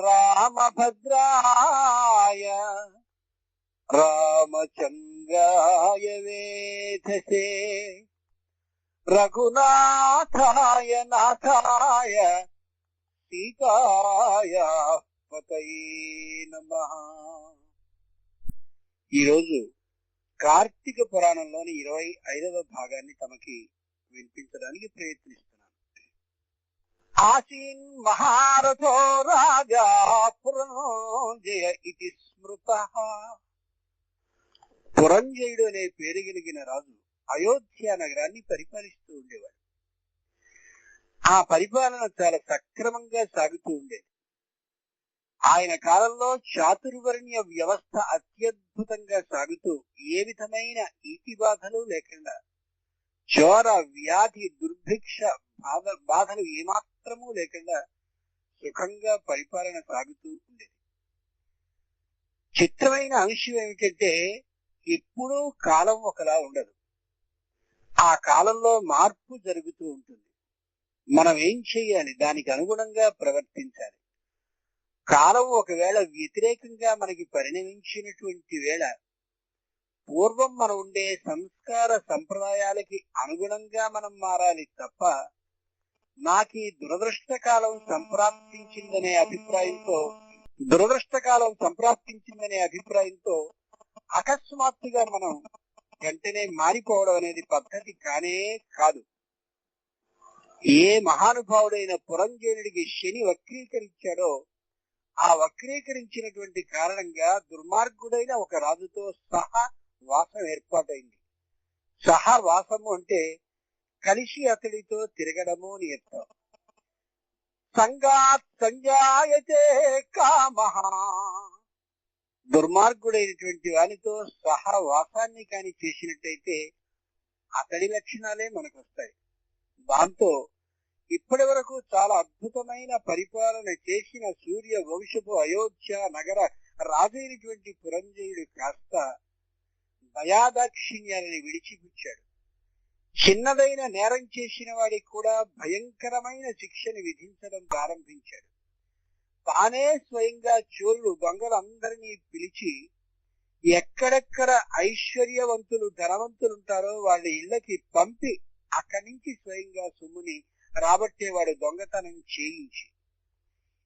రామభద్రాయ రామచంద్రాయ వేధసే. రఘునాథాయ నాథాయ సీతాయ పతయే నమ. ఈరోజు కార్తీక పురాణంలోని ఇరవై ఐదవ భాగాన్ని తమకి వినిపించడానికి ప్రయత్నిస్తున్నాను ఆసీన్ మహారథో రాజా పురంజయ ఇది స్మృత. పురంజయుడు అనే పేరు కలిగిన రాజు అయోధ్య నగరాన్ని పరిపాలిస్తూ ఉండేవాడు. ఆ పరిపాలన చాలా సక్రమంగా సాగుతూ ఉండేది. ఆయన కాలంలో చాతుర్వర్ణ్య వ్యవస్థ అత్యద్భుతంగా సాగుతూ ఏ విధమైన ఈతి బాధలు లేకుండా చోర వ్యాధి దుర్భిక్ష బాధ బాధలు ఏమాత్రము లేకుండా సుఖంగా పరిపాలన సాగుతూ ఉండేది. చిత్రమైన అంశం ఏమిటంటే ఎప్పుడూ కాలం ఒకలా ఉండదు. ఆ కాలంలో మార్పు జరుగుతూ ఉంటుంది. మనం ఏం చేయాలి? దానికి అనుగుణంగా ప్రవర్తించాలి. కాలం ఒకవేళ వ్యతిరేకంగా మనకి పరిణమించినటువంటి వేళ పూర్వం మనం ఉండే సంస్కార సంప్రదాయాలకి అనుగుణంగా మనం మారాలి తప్ప నాకు ఈ దురదృష్టకాలం సంప్రాప్తించిందనే అభిప్రాయంతో దురదృష్ట కాలం సంప్రాప్తించిందనే అభిప్రాయంతో అకస్మాత్తుగా మనం వెంటనే మారిపోవడం అనేది పద్ధతి కానే కాదు. ఏ మహానుభావుడైన పురంజయుడికి శని వక్రీకరించాడో ఆ వక్రీకరించినటువంటి కారణంగా దుర్మార్గుడైన ఒక రాజుతో సహా వాసం ఏర్పాటైంది. సహా వాసము అంటే కలిసి అతడితో తిరగడము అని అర్థం సంగాత్ సంజాయతే కామ. దుర్మార్గుడైనటువంటి వానితో సహా వాసాన్ని కాని చేసినట్టయితే అతడి లక్షణాలే మనకు వస్తాయి దాంతో ఇప్పటి వరకు చాలా అద్భుతమైన పరిపాలన చేసిన సూర్య వంశపు అయోధ్య నగర రాజైనటువంటి పురంజయుడు కాస్త దయాదాక్షిణ్యాలని విడిచిపుచ్చాడు. చిన్నదైన నేరం చేసిన వాడికి కూడా భయంకరమైన శిక్షను విధించడం ప్రారంభించాడు. తానే స్వయంగా చోరుడు దొంగలందరినీ పిలిచి ఎక్కడెక్కడ ఐశ్వర్యవంతులు ధనవంతులు ఉంటారో వాళ్ళ ఇళ్ళకి పంపి అక్కడి నుంచి స్వయంగా సొమ్ముని రాబట్టేవాడు దొంగతనం చేయించి.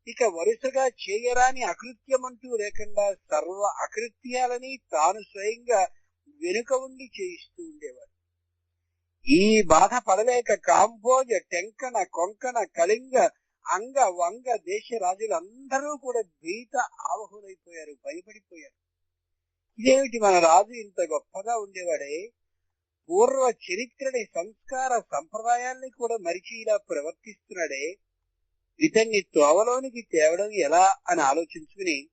ఇక వరుసగా చేయరాని అకృత్యమంటూ లేకుండా సర్వ అకృత్యాలని తాను స్వయంగా వెనుక ఉండి చేయిస్తూ ఉండేవాడు. ఈ బాధ పడలేక కాంబోజ టెంకణ కొంకణ కళింగ అంగ వంగ దేశ రాజులందరూ కూడా భీత ఆవహులైపోయారు భయపడిపోయారు. ఇదేమిటి మన రాజు ఇంత గొప్పగా ఉండేవాడే? పూర్వ చరిత్రని సంస్కార సంప్రదాయాల్ని కూడా మరిచి ఇలా ప్రవర్తిస్తున్నాడే? ఇతన్ని తోవలోనికి తేవడం ఎలా అని ఆలోచించుకుని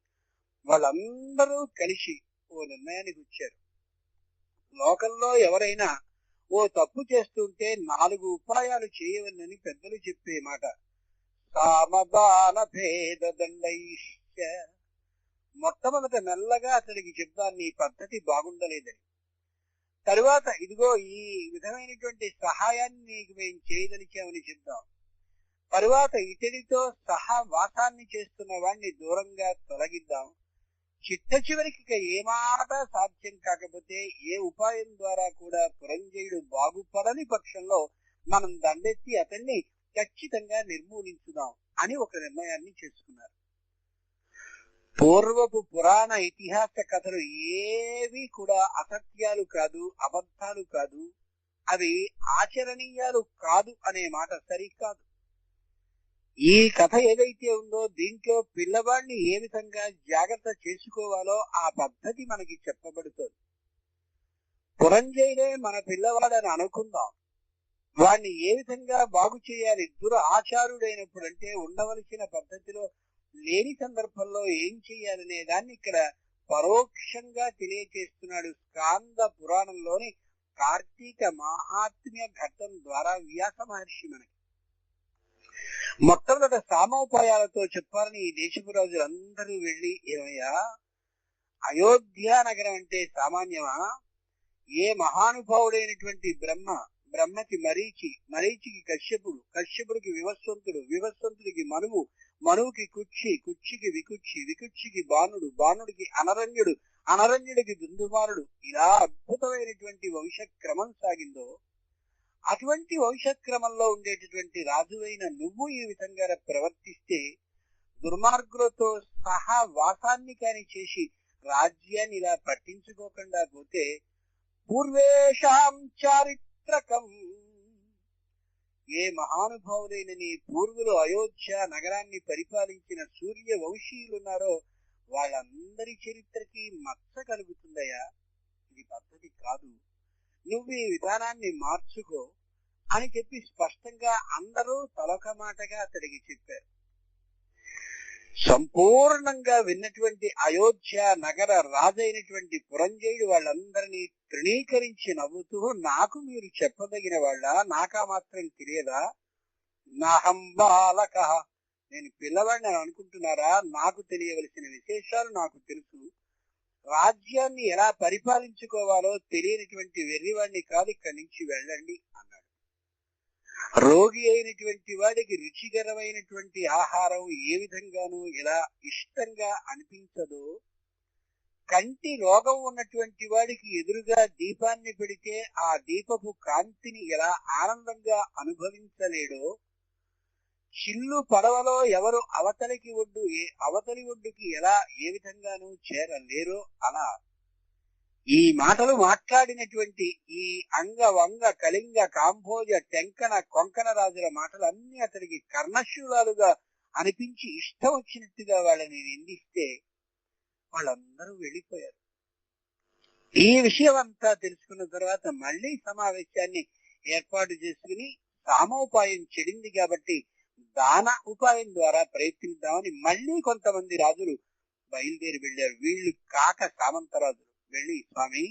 వాళ్ళందరూ కలిసి ఓ నిర్ణయానికి వచ్చారు. లోకంలో ఎవరైనా ఓ తప్పు చేస్తుంటే నాలుగు ఉపాయాలు చేయవన్నని పెద్దలు చెప్పే మాట. సామదాన భేద దండైష్య మొట్టమొదట మెల్లగా అతడికి చెప్తాను నీ పద్ధతి బాగుండలేదని. తరువాత ఇదిగో ఈ విధమైనటువంటి సహాయాన్ని నీకు మేము చేయదలిచామని చెప్తాం తరువాత ఇతడితో సహా వాసాన్ని చేస్తున్న వాడిని దూరంగా తొలగిద్దాం. చిట్ట చివరికి ఏమాట ఏ మాట సాధ్యం కాకపోతే ఏ ఉపాయం ద్వారా కూడా పురంజయుడు బాగుపడని పక్షంలో మనం దండెత్తి అతన్ని ఖచ్చితంగా నిర్మూలించుదాం అని ఒక నిర్ణయాన్ని చేసుకున్నారు. పూర్వపు పురాణ ఇతిహాస కథలు ఏవి కూడా అసత్యాలు కాదు అబద్ధాలు కాదు అవి ఆచరణీయాలు కాదు అనే మాట సరికాదు. ఈ కథ ఏదైతే ఉందో దీంట్లో పిల్లవాడిని ఏ విధంగా జాగ్రత్త చేసుకోవాలో ఆ పద్ధతి మనకి చెప్పబడుతుంది. పురంజయుడే మన పిల్లవాడని అనుకుందాం. వాడిని ఏ విధంగా బాగు చేయాలి? దురాచారుడైనప్పుడు అంటే ఉండవలసిన పద్ధతిలో లేని సందర్భంలో ఏం చేయాలనే దాన్ని ఇక్కడ పరోక్షంగా తెలియచేస్తున్నాడు స్కాంద పురాణంలోని కార్తీక మహాత్మ్య ఘట్టం ద్వారా వ్యాస మహర్షి మనకి. మొట్టమొదట సామోపాయాలతో చెప్పాలని ఈ దేశపు రాజులందరూ వెళ్ళి ఏమయ్యా? అయోధ్య నగరం అంటే సామాన్యమా? ఏ మహానుభావుడైనటువంటి బ్రహ్మ బ్రహ్మకి మరీచి మరీచికి కశ్యపుడు కశ్యపుడికి వివస్వంతుడు వివస్వంతుడికి మనువు మనువుకి కుచ్చి కుచ్చికి వికుచ్చి వికుచ్చికి బాణుడు బాణుడికి అనరణ్యుడు అనరణ్యుడికి దుందుమారుడు ఇలా అద్భుతమైనటువంటి వంశక్రమం సాగిందో అటువంటి వంశక్రమంలో ఉండేటటువంటి రాజువైన నువ్వు ఈ విధంగా ప్రవర్తిస్తే దుర్మార్గులతో సహా వాసాన్ని కాని చేసి రాజ్యాన్ని ఇలా పట్టించుకోకుండా పోతే పూర్వేషాం చారిత్రకం. ఏ మహానుభావులైన నీ పూర్వులు అయోధ్య నగరాన్ని పరిపాలించిన సూర్య వంశీయులున్నారో వాళ్ళందరి చరిత్రకి మచ్చ కలుగుతుందయ్యా. ఇది పద్ధతి కాదు. నువ్వు ఈ విధానాన్ని మార్చుకో అని చెప్పి స్పష్టంగా అందరూ తలొక మాటగా అతడికి చెప్పారు. సంపూర్ణంగా విన్నటువంటి అయోధ్య నగర రాజైనటువంటి పురంజయుడు వాళ్ళందరినీ తృణీకరించి నవ్వుతూ నాకు మీరు చెప్పదగిన వాళ్ళ? నాకా మాత్రం తెలియదా? నాహం బాలక. నేను పిల్లవాడిని అనుకుంటున్నారా? నాకు తెలియవలసిన విశేషాలు నాకు తెలుసు. రాజ్యాన్ని ఎలా పరిపాలించుకోవాలో తెలియనటువంటి వెర్రివాడిని కాదు ఇక్కడి నుంచి వెళ్ళండి అన్నాడు. రోగి అయినటువంటి వాడికి రుచికరమైనటువంటి ఆహారం ఏ విధంగానూ ఎలా ఇష్టంగా అనిపించదో కంటి రోగం ఉన్నటువంటి వాడికి ఎదురుగా దీపాన్ని పెడితే ఆ దీపపు కాంతిని ఎలా ఆనందంగా అనుభవించలేడో చిల్లు పడవలో ఎవరు అవతలికి ఒడ్డు ఏ అవతలి ఒడ్డుకి ఎలా ఏ విధంగానూ చేరలేరో అలా. ఈ మాటలు మాట్లాడినటువంటి ఈ అంగ వంగ కళింగ కాంభోజ టెంకన కొంకణ రాజుల మాటలు అన్ని అతడికి కర్ణశూలాలుగా అనిపించి ఇష్టం వచ్చినట్టుగా వాళ్ళని నిందిస్తే వాళ్ళందరూ వెళ్ళిపోయారు. ఈ విషయం అంతా తెలుసుకున్న తర్వాత మళ్ళీ సమావేశాన్ని ఏర్పాటు చేసుకుని సామోపాయం చెడింది కాబట్టి దాన ఉపాయం ద్వారా ప్రయత్నిద్దామని మళ్ళీ కొంతమంది రాజులు బయలుదేరి వెళ్ళారు. వీళ్ళు కాక సామంతరాజులు. వెళ్ళి స్వామి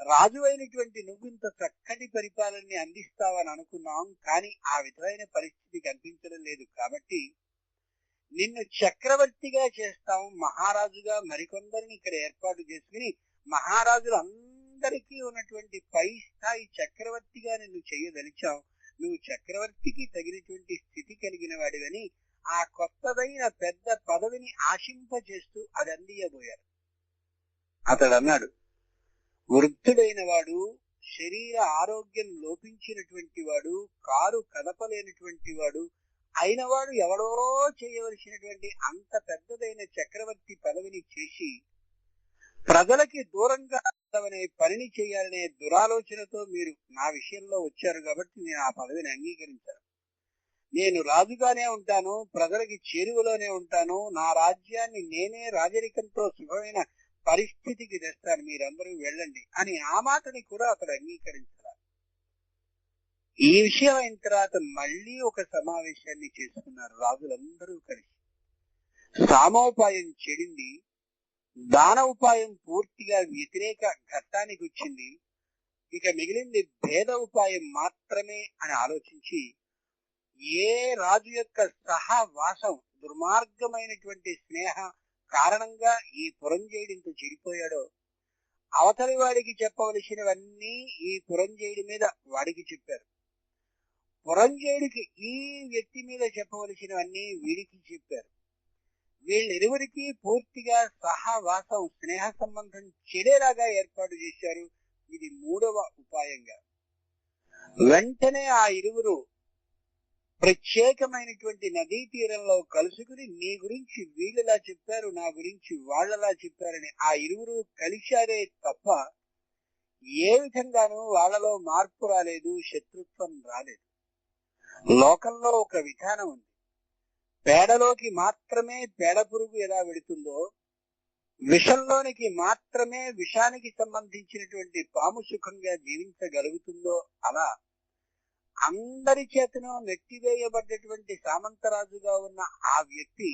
రాజు అయినటువంటి నువ్వు ఇంత చక్కటి పరిపాలనని అందిస్తావని అనుకున్నాం కానీ ఆ విధమైన పరిస్థితి కనిపించడం లేదు కాబట్టి నిన్ను చక్రవర్తిగా చేస్తాం మహారాజుగా మరికొందరిని ఇక్కడ ఏర్పాటు చేసుకుని మహారాజులు అందరికీ ఉన్నటువంటి పై స్థాయి చక్రవర్తిగా నిన్ను చేయదలిచావు నువ్వు చక్రవర్తికి తగినటువంటి స్థితి కలిగిన వాడివని ఆ కొత్తదైన పెద్ద పదవిని ఆశింపజేస్తూ అది అందియబోయారు. అతడు అన్నాడు వృద్ధుడైన వాడు శరీర ఆరోగ్యం లోపించినటువంటి వాడు కారు కదపలేనటువంటి వాడు అయినవాడు ఎవడో చేయవలసినటువంటి అంత పెద్దదైన చక్రవర్తి పదవిని చేసి ప్రజలకి దూరంగా చేస్తామనే పనిని చేయాలనే దురాలోచనతో మీరు నా విషయంలో వచ్చారు కాబట్టి నేను ఆ పదవిని అంగీకరించాను. నేను రాజుగానే ఉంటాను ప్రజలకి చేరువలోనే ఉంటాను నా రాజ్యాన్ని నేనే రాజరికంతో సుఖమైన పరిస్థితికి తెస్తాను మీరందరూ వెళ్ళండి అని ఆ మాటని కూడా అతడు అంగీకరించారు ఈ విషయం అయిన తర్వాత మళ్ళీ ఒక సమావేశాన్ని చేసుకున్నారు రాజులందరూ కలిసి. సామోపాయం చెడింది దాన ఉపాయం పూర్తిగా వ్యతిరేక ఘట్టానికి వచ్చింది. ఇక మిగిలింది భేద ఉపాయం మాత్రమే అని ఆలోచించి ఏ రాజు యొక్క సహవాసం దుర్మార్గమైనటువంటి స్నేహ కారణంగా ఈ పురంజయుడింత చెడిపోయాడో అవతలి వాడికి చెప్పవలసినవన్నీ ఈ పురంజయుడి మీద వాడికి చెప్పారు. పురంజయుడికి ఈ వ్యక్తి మీద చెప్పవలసినవన్నీ వీడికి చెప్పారు. వీళ్ళిరువురికి పూర్తిగా సహవాసం స్నేహ సంబంధం చెడేలాగా ఏర్పాటు చేశారు. ఇది మూడవ ఉపాయంగా. వెంటనే ఆ ఇరువురు ప్రత్యేకమైనటువంటి నదీ తీరంలో కలుసుకుని నీ గురించి వీళ్ళలా చెప్పారు నా గురించి వాళ్ళలా చెప్పారని ఆ ఇరువురు కలిశారే తప్ప ఏ విధంగానూ వాళ్ళలో మార్పు రాలేదు శత్రుత్వం రాలేదు. లోకంలో ఒక విధానం ఉంది. పేడలోకి మాత్రమే పేడ పురుగు ఎలా వెళుతుందో విషంలోనికి మాత్రమే విషానికి సంబంధించినటువంటి పాము సుఖంగా జీవించగలుగుతుందో అలా అందరి చేతను నెట్టివేయబడ్డటువంటి సామంతరాజుగా ఉన్న ఆ వ్యక్తి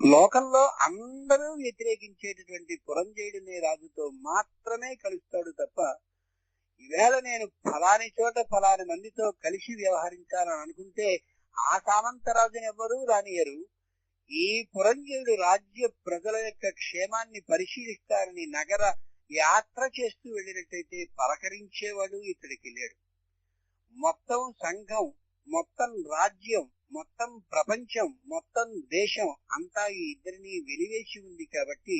లోకంలో అందరూ వ్యతిరేకించేటటువంటి పురంజయుడినే రాజుతో మాత్రమే కలుస్తాడు తప్ప ఈవేళ నేను ఫలాని చోట ఫలాని మందితో కలిసి వ్యవహరించాలని అనుకుంటే ఆ సామంతరాజుని ఎవ్వరూ రానియరు ఈ పురంజయుడు రాజ్య ప్రజల యొక్క క్షేమాన్ని పరిశీలిస్తారని నగర యాత్ర చేస్తూ వెళ్ళినట్టయితే పలకరించేవాడు ఇతడికి లేడు. మొత్తం సంఘం మొత్తం రాజ్యం మొత్తం ప్రపంచం మొత్తం దేశం అంతా ఈ ఇద్దరిని వెలివేసి ఉంది కాబట్టి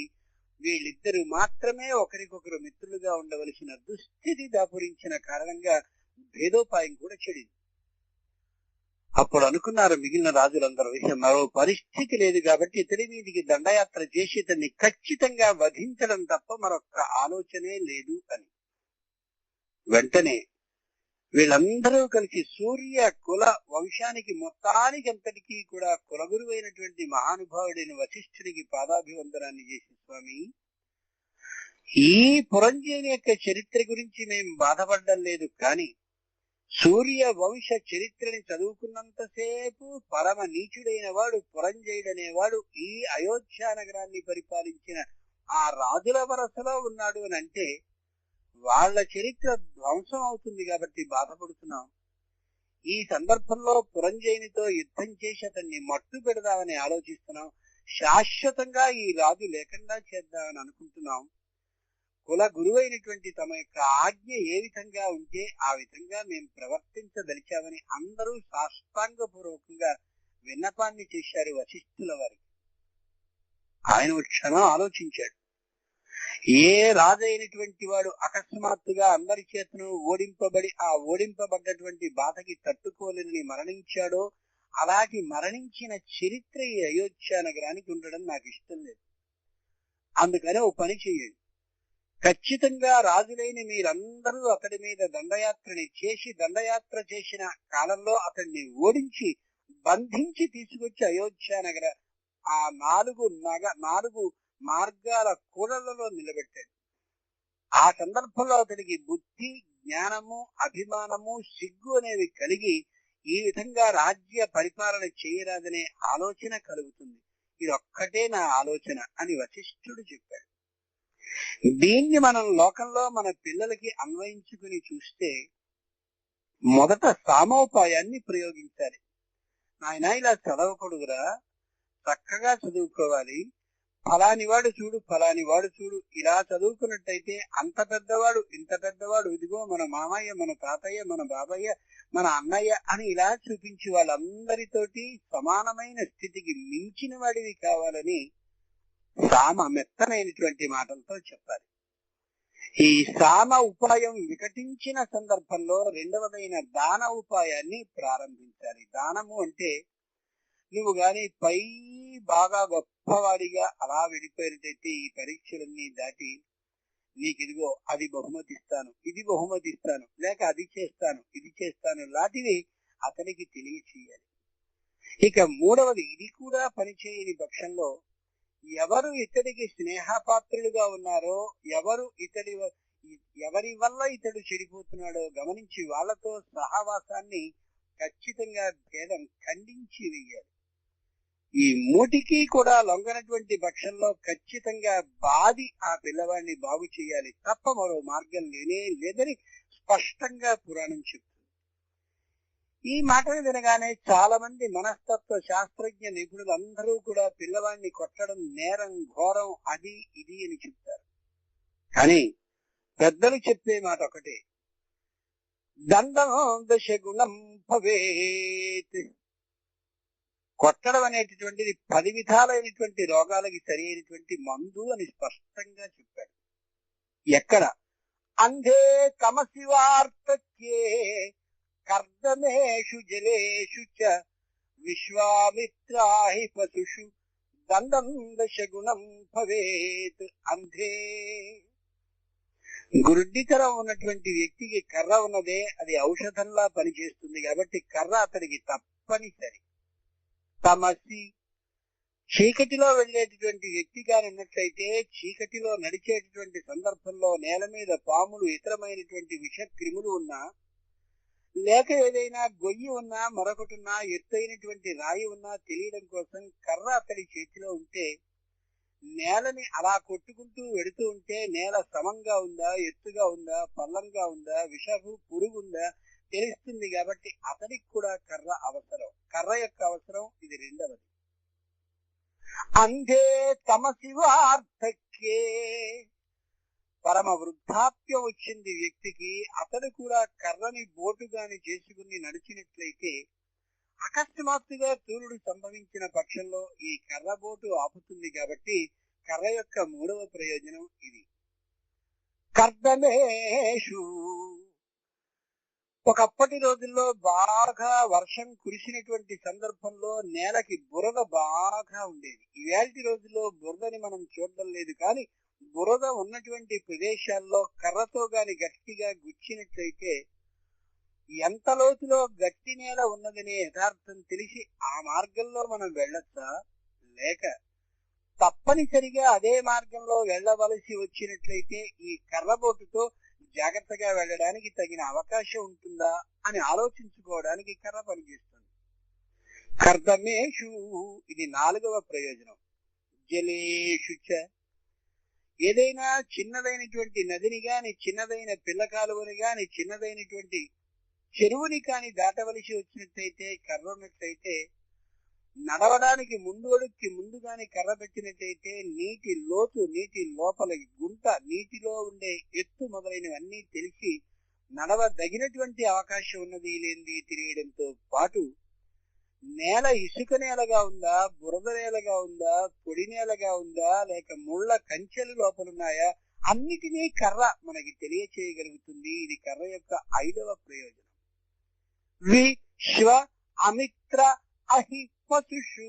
వీళ్ళిద్దరు మాత్రమే ఒకరికొకరు మిత్రులుగా ఉండవలసిన దుస్థితి దాపురించిన కారణంగా భేదోపాయం కూడా చెడింది. అప్పుడు అనుకున్నారు మిగిలిన రాజులందరూ ఇక మరో పరిస్థితి లేదు కాబట్టి ఇతడి దండయాత్ర చేసి ఇతన్ని ఖచ్చితంగా వధించడం తప్ప మరొక ఆలోచనే లేదు అని. వెంటనే వీళ్ళందరూ కలిసి సూర్య కుల వంశానికి మొత్తానికి అంతటికీ కూడా కులగురువైనటువంటి మహానుభావుడైన వశిష్ఠుడికి పాదాభివందనాన్ని చేసి స్వామి ఈ పురంజీని యొక్క చరిత్ర గురించి మేము బాధపడడం లేదు. కానీ సూర్య వంశ చరిత్రని చదువుకున్నంతసేపు పరమ నీచుడైన వాడు పురంజయుడనేవాడు ఈ అయోధ్య నగరాన్ని పరిపాలించిన ఆ రాజుల వరసలో ఉన్నాడు అని అంటే వాళ్ళ చరిత్ర ధ్వంసం అవుతుంది కాబట్టి బాధపడుతున్నాం. ఈ సందర్భంలో పురంజయునితో యుద్ధం చేసి అతన్ని మట్టు పెడదామని ఆలోచిస్తున్నాం. శాశ్వతంగా ఈ రాజు లేకుండా చేద్దామని అనుకుంటున్నాం. కుల గురువైనటువంటి తమ యొక్క ఆజ్ఞ ఏ విధంగా ఉంటే ఆ విధంగా మేము ప్రవర్తించదలిచామని అందరూ సాష్టాంగపూర్వకంగా విన్నపాన్ని చేశారు వశిష్ఠుల వారికి ఆయన ఒక క్షణం ఆలోచించాడు. ఏ రాజైనటువంటి వాడు అకస్మాత్తుగా అందరి చేతను ఓడింపబడి ఆ ఓడింపబడ్డటువంటి బాధకి తట్టుకోలేని మరణించాడో అలాగే మరణించిన చరిత్ర ఈ అయోధ్య నగరానికి ఉండడం నాకు ఇష్టం లేదు. అందుకని ఓ పని చేయండి ఖచ్చితంగా రాజులైన మీరందరూ అతడి మీద దండయాత్రని చేసి దండయాత్ర చేసిన కాలంలో అతన్ని ఓడించి బంధించి తీసుకొచ్చి అయోధ్య నగర ఆ నాలుగు నగ నాలుగు మార్గాల కూడలలో నిలబెట్టాడు. ఆ సందర్భంలో అతడికి బుద్ధి జ్ఞానము అభిమానము సిగ్గు అనేవి కలిగి ఈ విధంగా రాజ్య పరిపాలన చేయరాదనే ఆలోచన కలుగుతుంది. ఇది ఒక్కటే నా ఆలోచన అని వశిష్ఠుడు చెప్పాడు. దీన్ని మనం లోకంలో మన పిల్లలకి అన్వయించుకుని చూస్తే మొదట సామోపాయాన్ని ప్రయోగించాలి. నాయన ఇలా చదవకూడదురా. చక్కగా చదువుకోవాలి. ఫలాని వాడు చూడు ఫలాని వాడు చూడు. ఇలా చదువుకున్నట్టయితే అంత పెద్దవాడు ఇంత పెద్దవాడు ఇదిగో మన మామయ్య మన తాతయ్య మన బాబయ్య మన అన్నయ్య అని ఇలా చూపించి వాళ్ళందరితోటి సమానమైన స్థితికి మించిన వాడివి కావాలని సామ మెత్తనైనటువంటి మాటలతో చెప్పాలి. ఈ సామ ఉపాయం వికటించిన సందర్భంలో రెండవదైన దాన ఉపాయాన్ని ప్రారంభించాలి. దానము అంటే నువ్వు గాని పై బాగా గొప్పవాడిగా అలా వెళ్ళిపోయినట్టయితే ఈ పరీక్షలన్నీ దాటి నీకు ఇదిగో అది బహుమతి ఇస్తాను ఇది బహుమతి ఇస్తాను లేక అది చేస్తాను ఇది చేస్తాను లాంటివి అతనికి తెలియచేయాలి. ఇక మూడవది ఇది కూడా పనిచేయని పక్షంలో ఎవరు ఇతడికి స్నేహపాత్రులుగా ఉన్నారో ఎవరు ఇతడి ఎవరి వల్ల ఇతడు చెడిపోతున్నాడో గమనించి వాళ్ళతో సహవాసాన్ని ఖచ్చితంగా భేదం ఖండించి వేయాలి ఈ మూటికి కూడా లొంగనటువంటి పక్షంలో ఖచ్చితంగా బాది ఆ పిల్లవాడిని బాగు చేయాలి తప్ప మరో మార్గం లేనే లేదని స్పష్టంగా పురాణం చెప్తుంది. ఈ మాటను వినగానే చాలా మంది మనస్తత్వ శాస్త్రజ్ఞ నిపుణులు అందరూ కూడా పిల్లవాడిని కొట్టడం నేరం ఘోరం అది ఇది అని చెప్తారు. కానీ పెద్దలు చెప్పే మాట ఒకటే. దండం దశగుణం భవేత్. కొట్టడం అనేటటువంటిది పది విధాలైనటువంటి రోగాలకి సరి అయినటువంటి మందు అని స్పష్టంగా చెప్పాడు ఎక్కడ? అంధే కమశివార్తక్యే కర్దమేషు జలేషు చ విశ్వామిత్రాహి పశుషు దండం దశగుణం భవేత్ అంధే. గురుడ్డితరం ఉన్నటువంటి వ్యక్తికి కర్ర ఉన్నదే అది ఔషధంలా పనిచేస్తుంది కాబట్టి కర్ర అతడికి తప్పనిసరి. తమసి చీకటిలో వెళ్ళేటటువంటి వ్యక్తి గాని ఉన్నట్లయితే చీకటిలో నడిచేటటువంటి సందర్భంలో నేల మీద పాములు ఇతరమైనటువంటి విష క్రిములు ఉన్నా లేక ఏదైనా గొయ్యి ఉన్నా మరొకటి ఉన్నా ఎత్తైనటువంటి రాయి ఉన్నా తెలియడం కోసం కర్ర అతడి చేతిలో ఉంటే నేలని అలా కొట్టుకుంటూ వెడుతూ ఉంటే నేల సమంగా ఉందా ఎత్తుగా ఉందా పల్లంగా ఉందా విషపు పురుగుందా తెలుస్తుంది కాబట్టి అతడికి కూడా కర్ర అవసరం. కర్ర యొక్క అవసరం ఇది రెండవది. అందే తమ శివార్థకే పరమ వృద్ధాప్యం వచ్చింది వ్యక్తికి అతడు కూడా కర్రని బోటుగాని చేసుకుని నడిచినట్లయితే అకస్మాత్తుగా సూర్యుడు సంభవించిన పక్షంలో ఈ కర్ర బోటు ఆపుతుంది కాబట్టి కర్ర యొక్క మూడవ ప్రయోజనం ఇది. కర్దమేషు. ఒకప్పటి రోజుల్లో బాగా వర్షం కురిసినటువంటి సందర్భంలో నేలకి బురద బాగా ఉండేది. ఇవాటి రోజుల్లో బురదని మనం చూడడం లేదు కానీ బురద ఉన్నటువంటి ప్రదేశాల్లో కర్రతో గాని గట్టిగా గుచ్చినట్లయితే ఎంత లోతులో గట్టి నేల ఉన్నదనే యథార్థం తెలిసి ఆ మార్గంలో మనం వెళ్ళొచ్చా? లేక తప్పనిసరిగా అదే మార్గంలో వెళ్ళవలసి వచ్చినట్లయితే ఈ కర్రబోటుతో జాగ్రత్తగా వెళ్ళడానికి తగిన అవకాశం ఉంటుందా అని ఆలోచించుకోవడానికి కర్ర పనిచేస్తుంది. కర్తమేషు ఇది నాలుగవ ప్రయోజనం. జలేషు చ ఏదైనా చిన్నదైనటువంటి నదిని గాని చిన్నదైన పిల్ల కాలువని గాని చిన్నదైనటువంటి చెరువుని కాని దాటవలసి వచ్చినట్టయితే కర్ర ఉన్నట్లయితే నడవడానికి ముందు అడుక్కి ముందుగాని కర్ర పెట్టినట్టయితే నీటి లోతు నీటి లోపల గుంట నీటిలో ఉండే ఎత్తు మొదలైనవన్నీ తెలిసి నడవదగినటువంటి అవకాశం ఉన్నది లేనిది తెలియడంతో పాటు నేల ఇసుక నేలగా ఉందా బురద నేలగా ఉందా పొడి నేలగా ఉందా లేక ముళ్ళ కంచెలు లోపలున్నాయా అన్నిటినీ కర్ర మనకి తెలియచేయగలుగుతుంది. ఇది కర్ర యొక్క ఐదవ ప్రయోజనం. వి శివ అమిత్ర అహి పశుషు.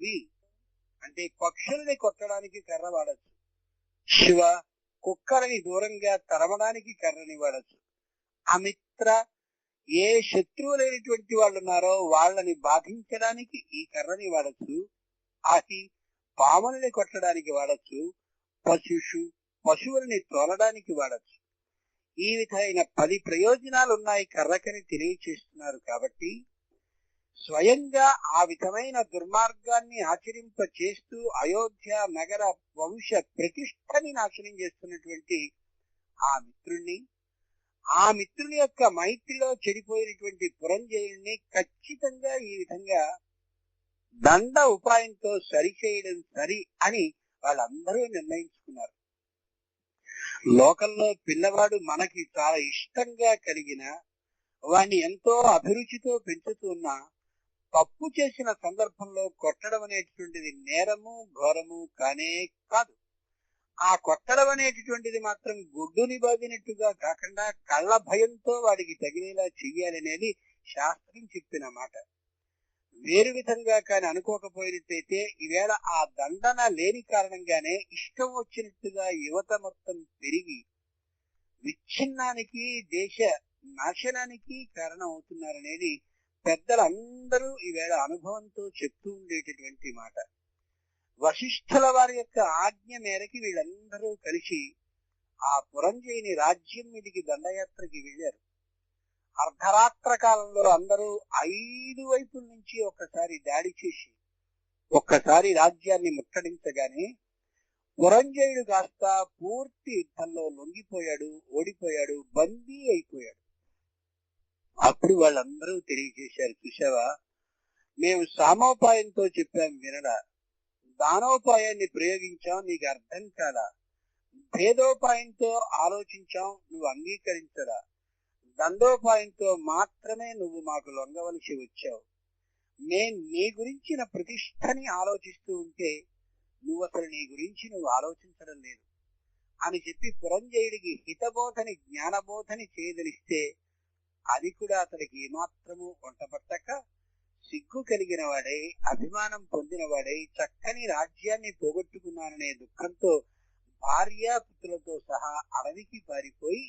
వి అంటే పక్షుల్ని కొట్టడానికి కర్ర వాడచ్చు. శివ కుక్కలని దూరంగా తరమడానికి కర్రని వాడచ్చు. అమిత్ర ఏ శత్రువు లేనటువంటి వాళ్ళు ఉన్నారో వాళ్ళని బాధించడానికి ఈ కర్రని వాడచ్చు అది పాములని కొట్టడానికి వాడచ్చు పశుషు పశువుల్ని తోలడానికి వాడచ్చు. ఈ విధమైన పది ప్రయోజనాలు ఉన్నాయి కర్రకని తెలియచేస్తున్నారు కాబట్టి స్వయంగా ఆ విధమైన దుర్మార్గాన్ని ఆచరింప చేస్తూ అయోధ్య నగర వంశ ప్రతిష్టని నాశనం చేస్తున్నటువంటి ఆ మిత్రుణ్ణి ఆ మిత్రుని యొక్క మైత్రిలో చెడిపోయినటువంటి పురంజయుణ్ణి ఖచ్చితంగా ఈ విధంగా దండ ఉపాయంతో సరిచేయడం సరి అని వాళ్ళందరూ నిర్ణయించుకున్నారు. లోకంలో పిల్లవాడు మనకి చాలా ఇష్టంగా కలిగిన వాణ్ణి ఎంతో అభిరుచితో పెంచుతున్నా తప్పు చేసిన సందర్భంలో కొట్టడం అనేటువంటిది నేరము ఘోరము కానే కాదు. ఆ కొట్టడం అనేటటువంటిది మాత్రం గుడ్డుని బాగినట్టుగా కాకుండా కళ్ళ భయంతో వాడికి తగిలేలా చెయ్యాలనేది శాస్త్రం చెప్పిన మాట. వేరు విధంగా కాని అనుకోకపోయినట్టయితే ఈవేళ ఆ దండన లేని కారణంగానే ఇష్టం వచ్చినట్టుగా యువత మొత్తం పెరిగి విచ్ఛిన్నానికి దేశ నాశనానికి కారణం అవుతున్నారనేది పెద్దలందరూ ఈవేళ అనుభవంతో చెప్తూ ఉండేటటువంటి మాట. వశిష్ఠుల వారి యొక్క ఆజ్ఞ మేరకి వీళ్ళందరూ కలిసి ఆ పురంజయుని రాజ్యం మీదికి దండయాత్రకి వెళ్ళారు. అర్ధరాత్ర కాలంలో అందరూ ఐదు వైపుల నుంచి ఒక్కసారి దాడి చేసి ఒక్కసారి రాజ్యాన్ని ముట్టడించగానే పురంజయుడు కాస్త పూర్తి యుద్ధంలో లొంగిపోయాడు ఓడిపోయాడు బందీ అయిపోయాడు. అప్పుడు వాళ్ళందరూ తెలియజేశారు చూసావా మేము సామోపాయంతో చెప్పాం వినడా దానోపాయాన్ని ప్రయోగించాం నీకు అర్థం కాలా? భేదోపాయంతో ఆలోచించాం నువ్వు అంగీకరించరా? దండోపాయంతో మాత్రమే నువ్వు మాకు లొంగవలసి వచ్చావు. నేను నీ గురించిన ప్రతిష్టని ఆలోచిస్తూ ఉంటే నువ్వు అసలు నీ గురించి నువ్వు ఆలోచించడం లేదు. అని చెప్పి పురంజయుడికి హితబోధని జ్ఞానబోధని చేయదలిస్తే అది కూడా అతనికి ఏమాత్రము వంటపట్టక సిగ్గు కలిగిన వాడై అభిమానం పొందిన వాడై చక్కని రాజ్యాన్ని పోగొట్టుకున్నాననే దుఃఖంతో భార్యాపుత్రులతో సహా అడవికి పారిపోయి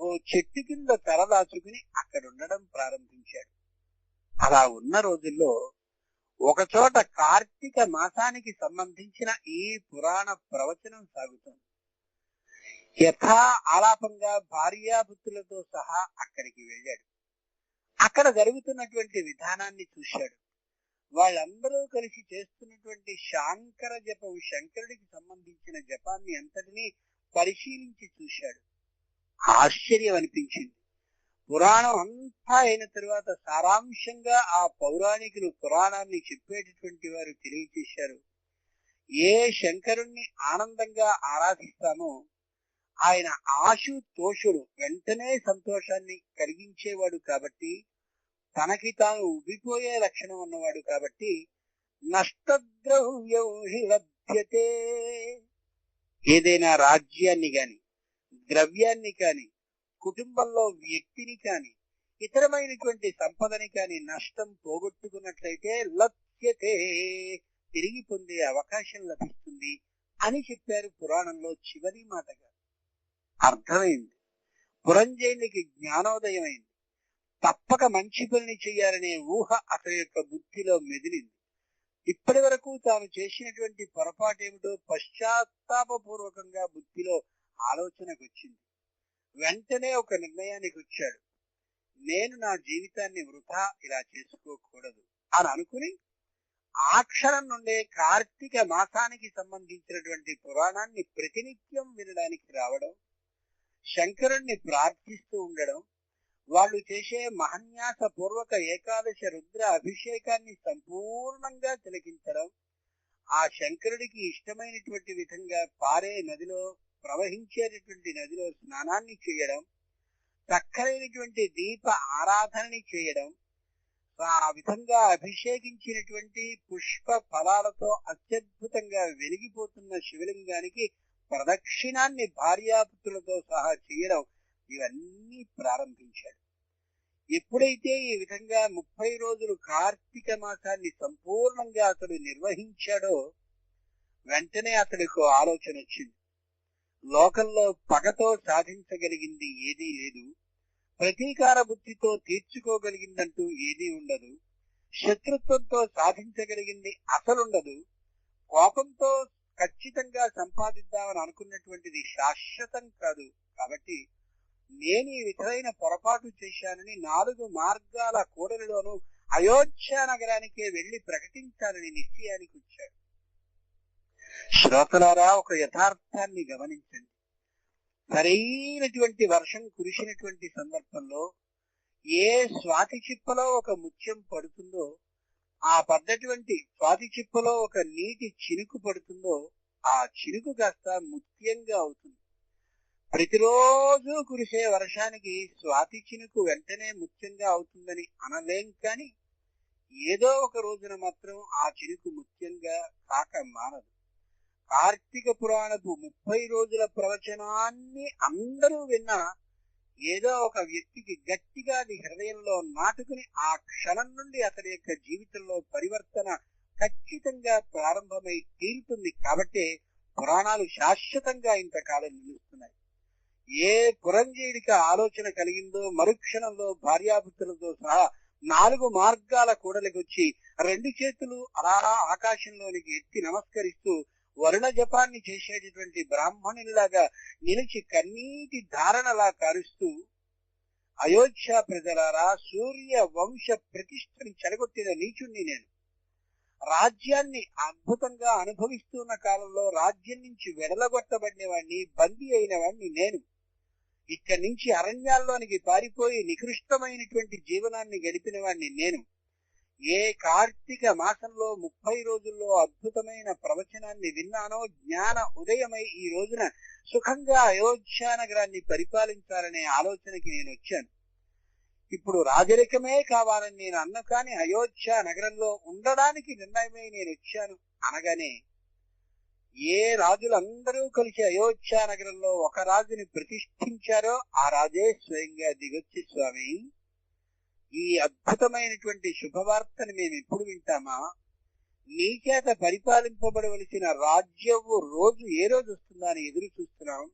ఓ చెట్టు కింద తలదాచుకుని అక్కడుండడం ప్రారంభించాడు. అలా ఉన్న రోజుల్లో ఒకచోట కార్తీక మాసానికి సంబంధించిన ఈ పురాణ ప్రవచనం సాగుతుంది. యథా ఆలాపంగా భార్యాపుత్రులతో సహా అక్కడికి వెళ్ళాడు. అక్కడ జరుగుతున్నటువంటి విధానాన్ని చూశాడు. వాళ్ళందరూ కలిసి చేస్తున్నటువంటి శాంకర జపం శంకరుడికి సంబంధించిన జపాన్ని అంతటినీ పరిశీలించి చూశాడు. ఆశ్చర్యం అనిపించింది. పురాణం అంతా అయిన తరువాత సారాంశంగా ఆ పౌరాణికులు పురాణాన్ని చెప్పేటటువంటి వారు తెలియచేశారు. ఏ శంకరుణ్ణి ఆనందంగా ఆరాధిస్తామో ఆయన ఆశు తోషుడు వెంటనే సంతోషాన్ని కలిగించేవాడు కాబట్టి తనకి తాను ఉబ్బిపోయే లక్షణం ఉన్నవాడు కాబట్టి నష్టద్రవ్యం హి లభ్యతే. ఏదైనా రాజ్యాన్ని కాని ద్రవ్యాన్ని కాని కుటుంబంలో వ్యక్తిని కాని ఇతరమైనటువంటి సంపదని కాని నష్టం పోగొట్టుకున్నట్లయితే లభ్యతే తిరిగి పొందే అవకాశం లభిస్తుంది అని చెప్పారు పురాణంలో చివరి మాటగా. అర్థమైంది. పురంజయునికి జ్ఞానోదయమైంది. తప్పక మంచి పనిని చేయాలనే ఊహ అతని యొక్క బుద్ధిలో మెదిలింది. ఇప్పటి వరకు తాను చేసినటువంటి పొరపాటు ఏమిటో పశ్చాత్తాపూర్వకంగా బుద్ధిలో ఆలోచనకు వచ్చింది వెంటనే ఒక నిర్ణయానికి వచ్చాడు. నేను నా జీవితాన్ని వృధా ఇలా చేసుకోకూడదు అని అనుకుని ఆ క్షణం నుండే కార్తీక మాసానికి సంబంధించినటువంటి పురాణాన్ని ప్రతినిత్యం వినడానికి రావడం శంకరుణ్ణి ప్రార్థిస్తూ ఉండడం వాళ్ళు చేసే మహన్యాస పూర్వక ఏకాదశ రుద్ర అభిషేకాన్ని సంపూర్ణంగా తిలకించడం ఆ శంకరుడికి ఇష్టమైనటువంటి విధంగా పారే నదిలో ప్రవహించేటటువంటి నదిలో స్నానాన్ని చేయడం చక్కరైనటువంటి దీప ఆరాధనని చేయడం ఆ విధంగా అభిషేకించినటువంటి పుష్ప ఫలాలతో అత్యద్భుతంగా వెలిగిపోతున్న శివలింగానికి ప్రదక్షిణాన్ని భార్యాపుత్రులతో సహా చేయడం ఇవన్నీ ప్రారంభించాడు. ఎప్పుడైతే ఈ విధంగా ముప్పై రోజులు కార్తీక మాసాన్ని సంపూర్ణంగా అతడు నిర్వహించాడో వెంటనే అతడికి ఆలోచన వచ్చింది. లోకంలో పగతో సాధించగలిగింది ఏదీ లేదు ప్రతీకార బుద్ధితో తీర్చుకోగలిగిందంటూ ఏదీ ఉండదు శత్రుత్వంతో సాధించగలిగింది అసలుండదు కోపంతో ఖచ్చితంగా సంపాదిద్దామని అనుకున్నటువంటిది శాశ్వతం కాదు. కాబట్టి నేను ఈ విధమైన పొరపాటు చేశానని నాలుగు మార్గాల కూడలిలోనూ అయోధ్య నగరానికే వెళ్ళి ప్రకటించాలని నిశ్చయానికి వచ్చాడు. శ్రోతలారా ఒక యథార్థాన్ని గమనించండి. సరైనటువంటి వర్షం కురిసినటువంటి సందర్భంలో ఏ స్వాతి చిప్పలో ఒక ముత్యం పడుతుందో ఆ పడ్డటువంటి స్వాతి చిప్పలో ఒక నీటి చినుకు పడుతుందో ఆ చినుకు కాస్త ముత్యంగా అవుతుంది. ప్రతిరోజు కురిసే వర్షానికి స్వాతి చినుకు వెంటనే ముత్యంగా అవుతుందని అనలేం కాని ఏదో ఒక రోజున మాత్రం ఆ చినుకు ముత్యంగా కాక మానదు కార్తీక పురాణపు ముప్పై రోజుల ప్రవచనాన్ని అందరూ విన్నా ఏదో ఒక వ్యక్తికి గట్టిగా అది హృదయంలో నాటుకుని ఆ క్షణం నుండి అతడి యొక్క జీవితంలో పరివర్తన ఖచ్చితంగా ప్రారంభమై తీరుతుంది. కాబట్టి పురాణాలు శాశ్వతంగా ఇంతకాలం నిలుస్తున్నాయి. ఏ పురంజీడికి ఆలోచన కలిగిందో మరుక్షణంలో భార్యాపుత్రులతో సహా నాలుగు మార్గాల కూడలికి వచ్చి రెండు చేతులు అలా ఆకాశంలోనికి ఎత్తి నమస్కరిస్తూ వరుణ జపాన్ని చేసేటటువంటి బ్రాహ్మణునిలాగా నిలిచి కన్నీటి ధారణలా కారుస్తూ అయోధ్య ప్రజలారా సూర్య వంశ ప్రతిష్టని చెడగొట్టిన నీచుణ్ణి నేను. రాజ్యాన్ని అద్భుతంగా అనుభవిస్తున్న కాలంలో రాజ్యం నుంచి వెడలగొట్టబడిన వాడిని బందీ అయిన వాడిని నేను. ఇక్కడి నుంచి అరణ్యాల్లోనికి పారిపోయి నికృష్టమైనటువంటి జీవనాన్ని గడిపిన వాడిని నేను. ఏ కార్తీక మాసంలో ముప్పై రోజుల్లో అద్భుతమైన ప్రవచనాన్ని విన్నానో జ్ఞాన ఉదయమై ఈ రోజున సుఖంగా అయోధ్య నగరాన్ని పరిపాలించాలనే ఆలోచనకి నేను వచ్చాను. ఇప్పుడు రాజరికమే కావాలని నేను అన్న కాని అయోధ్య నగరంలో ఉండడానికి నిర్ణయమై నేను వచ్చాను అనగానే ఏ రాజులందరూ కలిసి అయోధ్య నగరంలో ఒక రాజుని ప్రతిష్ఠించారో ఆ రాజే స్వయంగా దిగొచ్చి స్వామి. ఈ అద్భుతమైనటువంటి శుభవార్తను మేము ఎప్పుడు వింటామా? నీ చేత పరిపాలింపబడవలసిన రాజ్యము రోజు ఏ రోజు వస్తుందా అని ఎదురు చూస్తున్నాం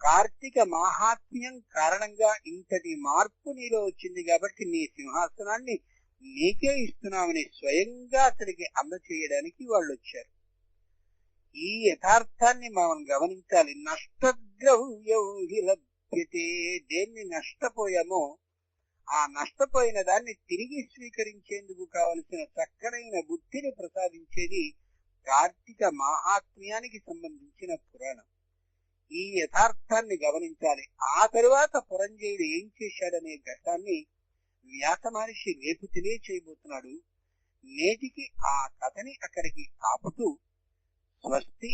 కార్తీక మాహాత్మ్యం కారణంగా ఇంతటి మార్పు నీలో వచ్చింది కాబట్టి నీ సింహాసనాన్ని నీకే ఇస్తున్నామని స్వయంగా అతడికి అందచేయడానికి వాళ్ళు వచ్చారు. ఈ యథార్థాన్ని మనం గమనించాలి. నష్టద్రవ్యం లభ్యతే దేన్ని నష్టపోయామో ఆ నష్టపోయిన దాన్ని తిరిగి స్వీకరించేందుకు కావలసిన చక్కనైన బుద్ధిని ప్రసాదించేది కార్తీక మహాత్మ్యానికి సంబంధించిన పురాణం. ఈ యథార్థాన్ని గమనించాలి. ఆ తరువాత పురంజయుడు ఏం చేశాడనే ఘట్టాన్ని వ్యాస మహర్షి రేపు తెలియచేయబోతున్నాడు నేటికి ఆ కథని అక్కడికి ఆపుతూ స్వస్తి